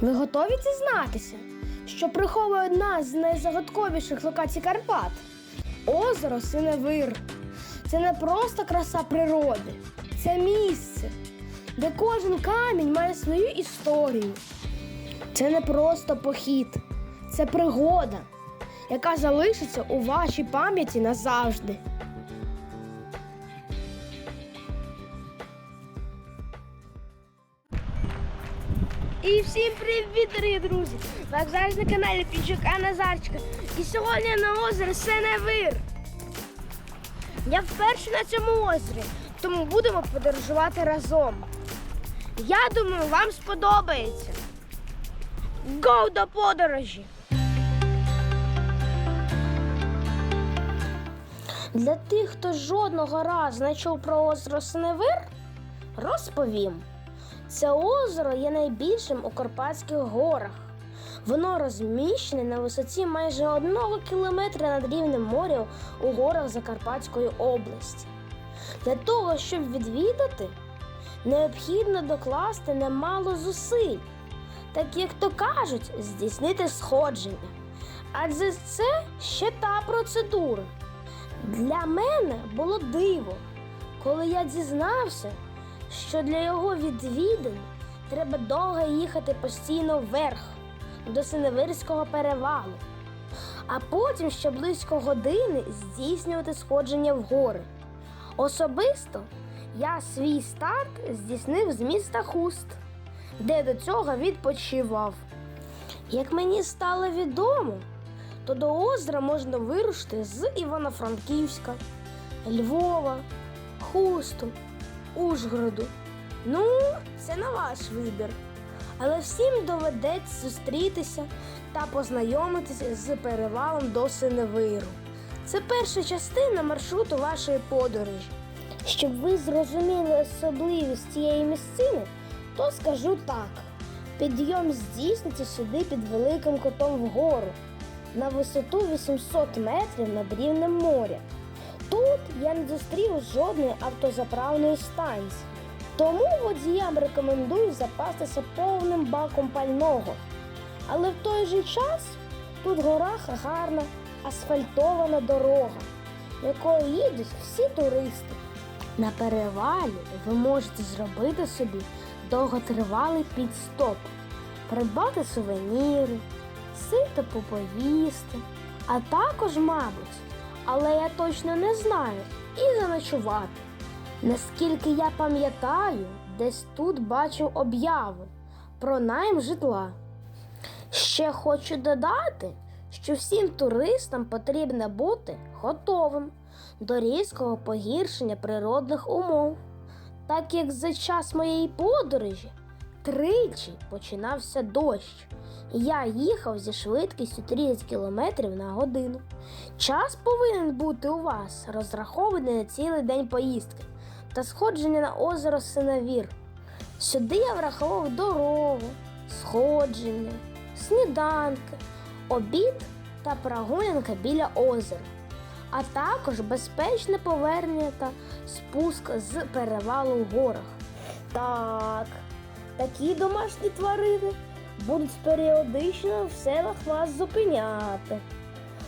Ви готові дізнатися, що приховує одна з найзагадковіших локацій Карпат? Озеро Синевир. Це не просто краса природи, це місце, де кожен камінь має свою історію. Це не просто похід, це пригода, яка залишиться у вашій пам'яті назавжди. І всім привіт, дорогі друзі! Ви завжди на каналі Пінчука Назарчика. І сьогодні на озері Сеневир. Я вперше на цьому озері, тому будемо подорожувати разом. Я думаю, вам сподобається. Го до подорожі! Для тих, хто жодного разу не чув про озеро Синевир, розповім. Це озеро є найбільшим у Карпатських горах. Воно розміщене на висоті майже одного кілометра над рівнем моря у горах Закарпатської області. Для того, щоб відвідати, необхідно докласти немало зусиль, так як то кажуть, здійснити сходження. Адже це ще та процедура. Для мене було диво, коли я дізнався, що для його відвідин треба довго їхати постійно вверх до Синевирського перевалу, а потім ще близько години здійснювати сходження в гори. Особисто я свій старт здійснив з міста Хуст, де до цього відпочивав. Як мені стало відомо, то до озера можна вирушити з Івано-Франківська, Львова, Хусту, Ужгороду. Ну, це на ваш вибір. Але всім доведеться зустрітися та познайомитися з перевалом до Синевиру. Це перша частина маршруту вашої подорожі. Щоб ви зрозуміли особливість цієї місцини, то скажу так: підйом здійсниться сюди під великим котом вгору на висоту 800 метрів над рівнем моря. Тут я не зустрів жодної автозаправної станції. Тому водіям рекомендую запастися повним баком пального. Але в той же час тут в горах гарна асфальтована дорога, якою їдуть всі туристи. На перевалі ви можете зробити собі довготривалий підстоп, придбати сувеніри, сито поповісти, а також, мабуть, але я точно не знаю, і заночувати. Наскільки я пам'ятаю, десь тут бачив обяви про найм житла. Ще хочу додати, що всім туристам потрібно бути готовим до різкого погіршення природних умов, так як за час моєї подорожі тричі починався дощ, і я їхав зі швидкістю 30 км на годину. Час повинен бути у вас розрахований на цілий день поїздки та сходження на озеро Синавір. Сюди я враховував дорогу, сходження, сніданки, обід та прогулянка біля озера, а також безпечне повернення та спуск з перевалу в горах. Так, такі домашні тварини будуть періодично в селах вас зупиняти.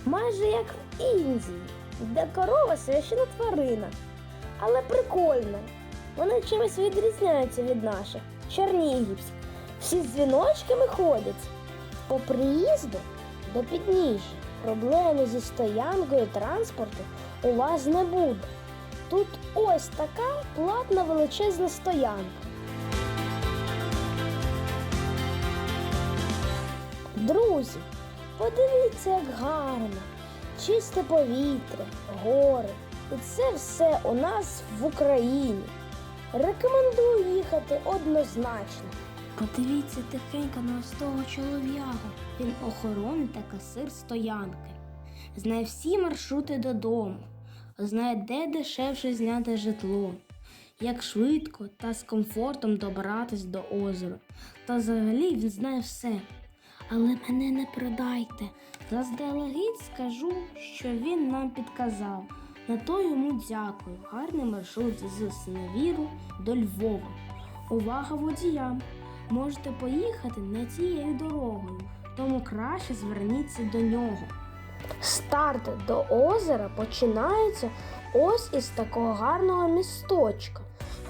Майже як в Індії, де корова священа тварина але прикольно. Вони чимось відрізняються від наших чернігівських. Всі з дзвіночками ходять. По приїзду до підніжжя проблеми зі стоянкою транспорту у вас не буде. Тут ось така платна величезна стоянка. Друзі, подивіться, як гарно, чисте повітря, гори. І це все у нас в Україні. Рекомендую їхати однозначно. Подивіться тихенько на ось того чолов'ягу. Він охоронить та касир стоянки. Знає всі маршрути додому, знає, де дешевше зняти житло, як швидко та з комфортом добратись до озера. Та взагалі він знає все. Але мене не продайте. Заздалегідь скажу, що він нам підказав. На то йому дякую. Гарний маршрут з Синевіру до Львова. Увага водіям! можете поїхати не цією дорогою, тому краще зверніться до нього. Старт до озера починається ось із такого гарного місточка.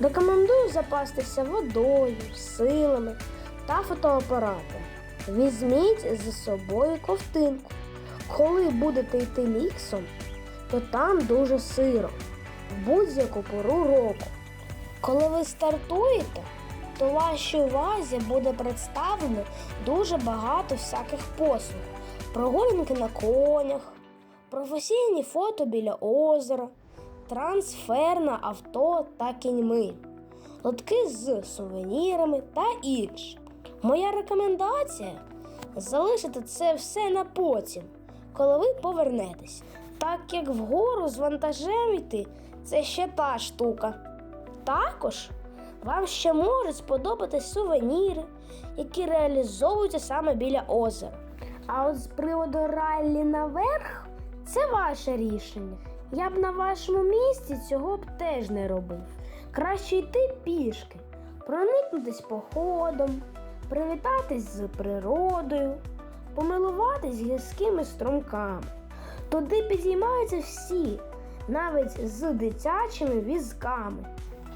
Рекомендую запастися водою, силами та фотоапаратом. Візьміть з собою ковтинку. Коли будете йти лісом, то там дуже сиро, в будь-яку пору року. Коли ви стартуєте, то вашій увазі буде представлено дуже багато всяких послуг. Прогулянки на конях, професійні фото біля озера, трансфер на авто та кіньми, лотки з сувенірами та інше. Моя рекомендація залишити це все на потім, коли ви повернетесь, так як вгору з вантажем йти це ще та штука. Також вам ще можуть сподобатись сувеніри, які реалізовуються саме біля озера. А от з приводу раллі наверх це ваше рішення. Я б на вашому місці цього б теж не робив. Краще йти пішки, проникнутись походом, привітатись з природою, помилуватись гірськими струмками. Туди підіймаються всі, навіть з дитячими візками.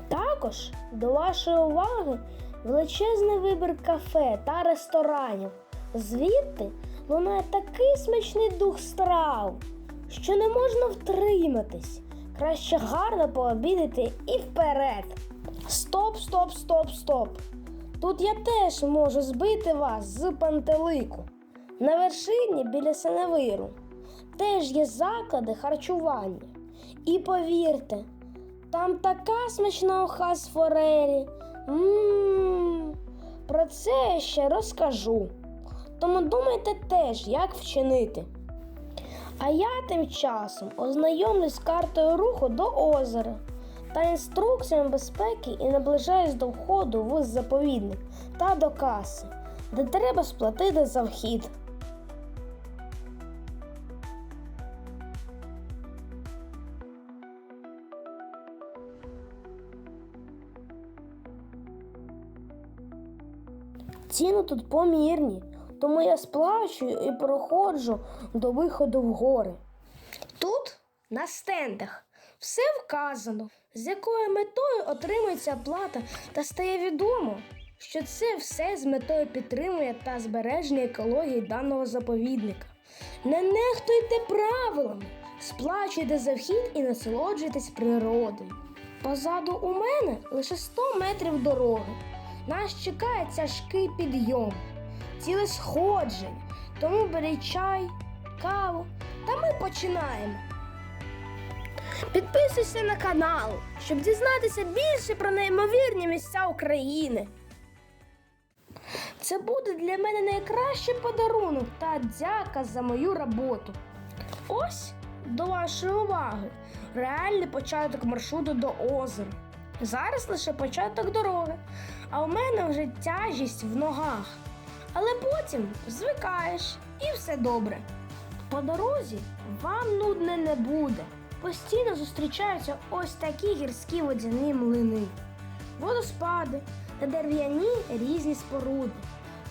Також до вашої уваги величезний вибір кафе та ресторанів. Звідти лунає такий смачний дух страв, що не можна втриматись. Краще гарно пообідати і вперед. Стоп, стоп, стоп, стоп. Тут я теж можу збити вас з пантелику. На вершині біля Сеневиру теж є заклади харчування. І повірте, там така смачна уха з форелі. Мм, про це я ще розкажу. Тому думайте теж, як вчинити. А я тим часом ознайомлюсь з картою руху до озера та інструкціями безпеки і наближаюсь до входу в заповідник та до каси, де треба сплатити за вхід. Ціни тут помірні, тому я сплачую і проходжу до виходу в гори. Тут, на стендах, все вказано, з якою метою отримується плата, та стає відомо, що це все з метою підтримує та збереження екології даного заповідника. Не нехтуйте правилами, сплачуйте за вхід і насолоджуйтесь природою. Позаду у мене лише 100 метрів дороги. Нас чекає тяжкий підйом, ціле сходження, тому беріть чай, каву, та ми починаємо. Підписуйся на канал, щоб дізнатися більше про неймовірні місця України. Це буде для мене найкращий подарунок та дяка за мою роботу. Ось до вашої уваги реальний початок маршруту до озера. Зараз лише початок дороги, а у мене вже тяжість в ногах. Але потім звикаєш і все добре. По дорозі вам нудне не буде. Постійно зустрічаються ось такі гірські водяні млини, водоспади та дерев'яні різні споруди.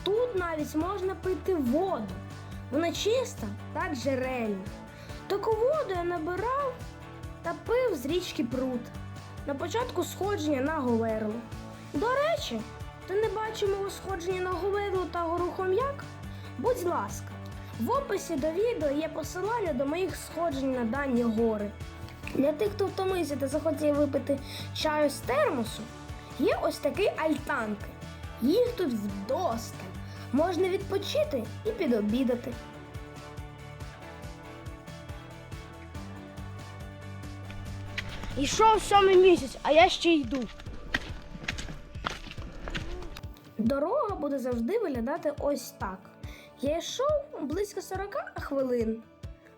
Тут навіть можна пити воду. Вона чиста та джерельна. Таку воду я набирав та пив з річки пруд на початку сходження на Говерло. До речі, ти не бачив мого сходження на Говерло та гору Хом'як? Будь ласка, в описі до відео є посилання до моїх сходжень на дані гори. Для тих, хто втомився та захотів випити чаю з термосу, є ось такі альтанки. Їх тут вдосталь. Можна відпочити і підобідати. Ішов сьомий місяць, а я ще йду. Дорога буде завжди виглядати ось так. Я йшов близько 40 хвилин,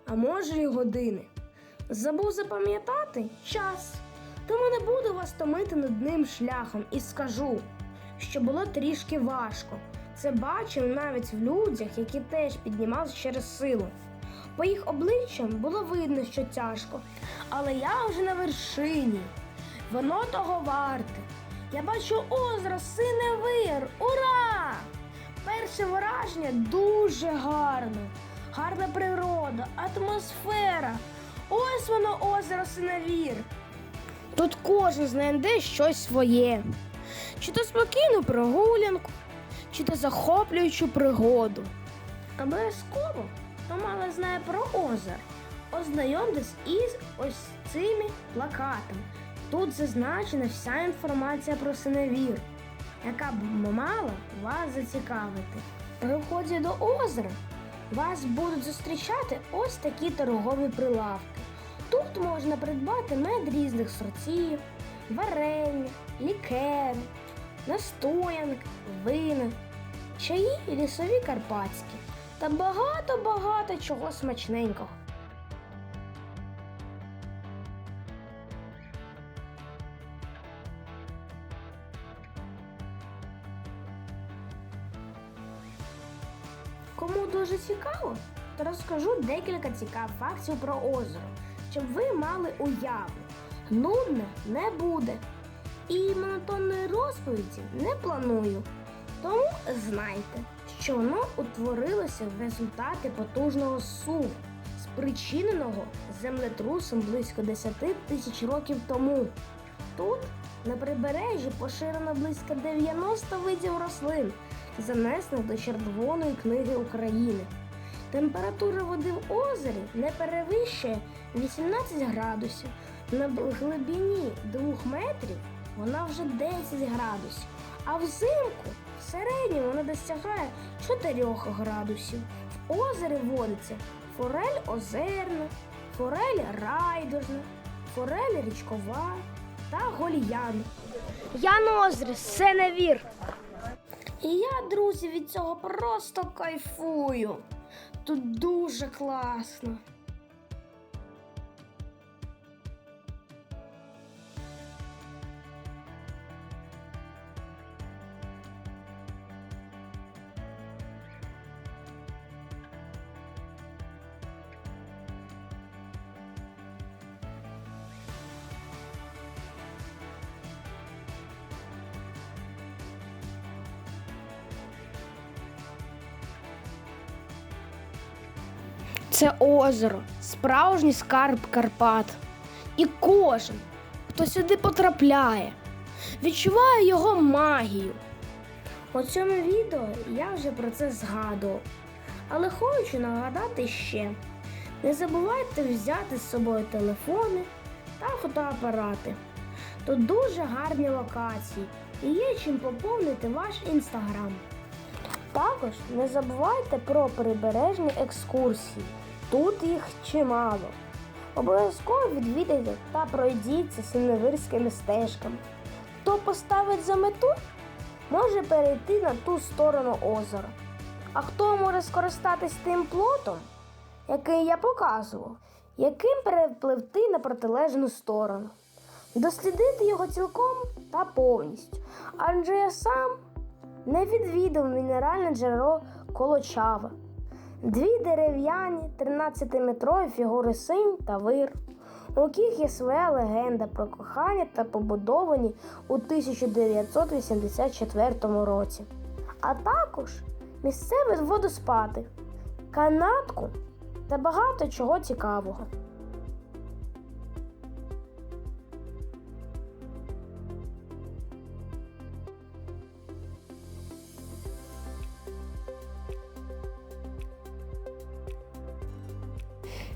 а може й години. Забув запам'ятати час, тому не буду вас томити нудним шляхом і скажу, що було трішки важко. Це бачив навіть в людях, які теж піднімалися через силу. По їх обличчям було видно, що тяжко, але я вже на вершині. Воно того варте. Я бачу озеро Синевир! Ура! Перше враження дуже гарно. Гарна природа, атмосфера. Ось воно озеро Синевір. Тут кожен знайде щось своє. Чи то спокійну прогулянку, чи то захоплюючу пригоду. Обов'язково, хто мало знає про озеро, ознайомтесь із ось цими плакатами. Тут зазначена вся інформація про синевір, яка б мала вас зацікавити. При вході до озера вас будуть зустрічати ось такі торгові прилавки. Тут можна придбати мед різних сортів, варення, лікери, настоянки, вина, чаї лісові карпатські та багато-багато чого смачненького. Кому дуже цікаво, то розкажу декілька цікавих фактів про озеро, щоб ви мали уяву. Нудно не буде. І монотонної розповіді не планую. Тому знайте, що воно утворилося в результаті потужного суву, спричиненого землетрусом близько 10 тисяч років тому. Тут на прибережжі поширено близько 90 видів рослин, занесених до Червоної книги України. Температура води в озері не перевищує 18 градусів. На глибині 2 метрів вона вже 10 градусів, а взимку в середньому вона досягає 4 градусів. В озері водиться форель озерна, форель райдужна, форель річкова та гольян. Я на озері, все не вір. І я, друзі, від цього просто кайфую. Тут дуже класно. Це озеро, справжній скарб Карпат. І кожен, хто сюди потрапляє, відчуває його магію. У цьому відео я вже про це згадував. Але хочу нагадати ще: не забувайте взяти з собою телефони та фотоапарати. Тут дуже гарні локації і є чим поповнити ваш інстаграм. Також не забувайте про прибережні екскурсії. Тут їх чимало. Обов'язково відвідайте та пройдіться синевирськими стежками. Хто поставить за мету, може перейти на ту сторону озера. А хто може скористатись тим плотом, який я показував, яким перепливти на протилежну сторону, дослідити його цілком та повністю. Адже я сам не відвідав мінеральне джерело Колочава. Дві дерев'яні 13-метрові фігури синь та вир, у яких є своя легенда про кохання та побудовані у 1984 році, а також місцеві водоспади, канатку та багато чого цікавого.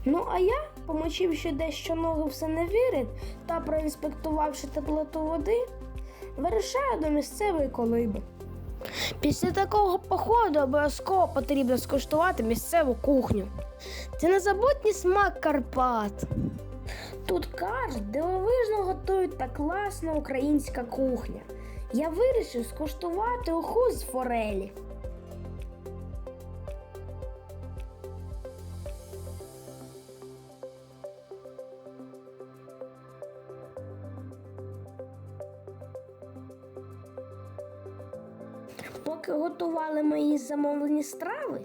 Ну а я, помочивши дещо ноги все не вірить та проінспектувавши теплоту води, вирушаю до місцевої колиби. Після такого походу обов'язково потрібно скуштувати місцеву кухню. Це незабутній смак Карпат. Тут кажуть, дивовижно готують та класна українська кухня. Я вирішив скуштувати уху з форелі. Поки готували мої замовлені страви,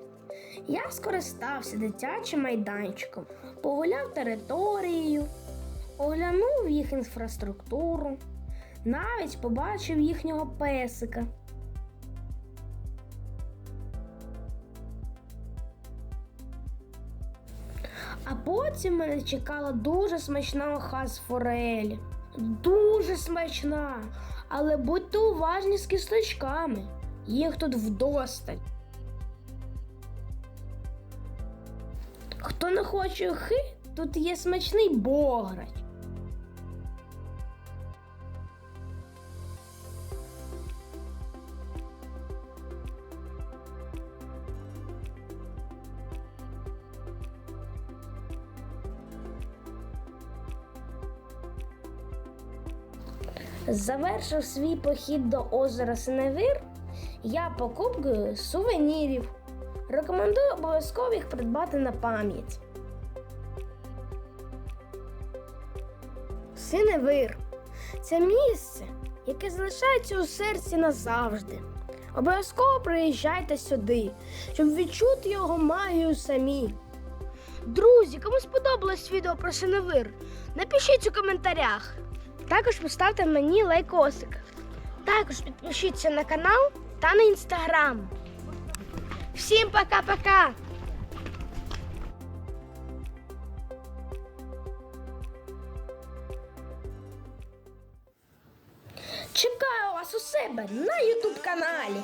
я скористався дитячим майданчиком, погуляв територією, оглянув їх інфраструктуру, Навіть побачив їхнього песика. А потім мене чекала дуже смачна оха з форелі. Дуже смачна. Але будьте уважні з кісточками. Їх тут вдосталь. Хто не хоче охи, тут є смачний бограч. Завершив свій похід до озера Синевир я покупкою сувенірів. Рекомендую обов'язково їх придбати на пам'ять. Синевир це місце, яке залишається у серці назавжди. Обов'язково приїжджайте сюди, щоб відчути його магію самі. Друзі, кому сподобалось відео про синевир, напишіть у коментарях. Також поставте мені лайкосик. Також підпишіться на канал та на інстаграм. Всім пока-пока! Чекаю вас у себе на ютуб каналі.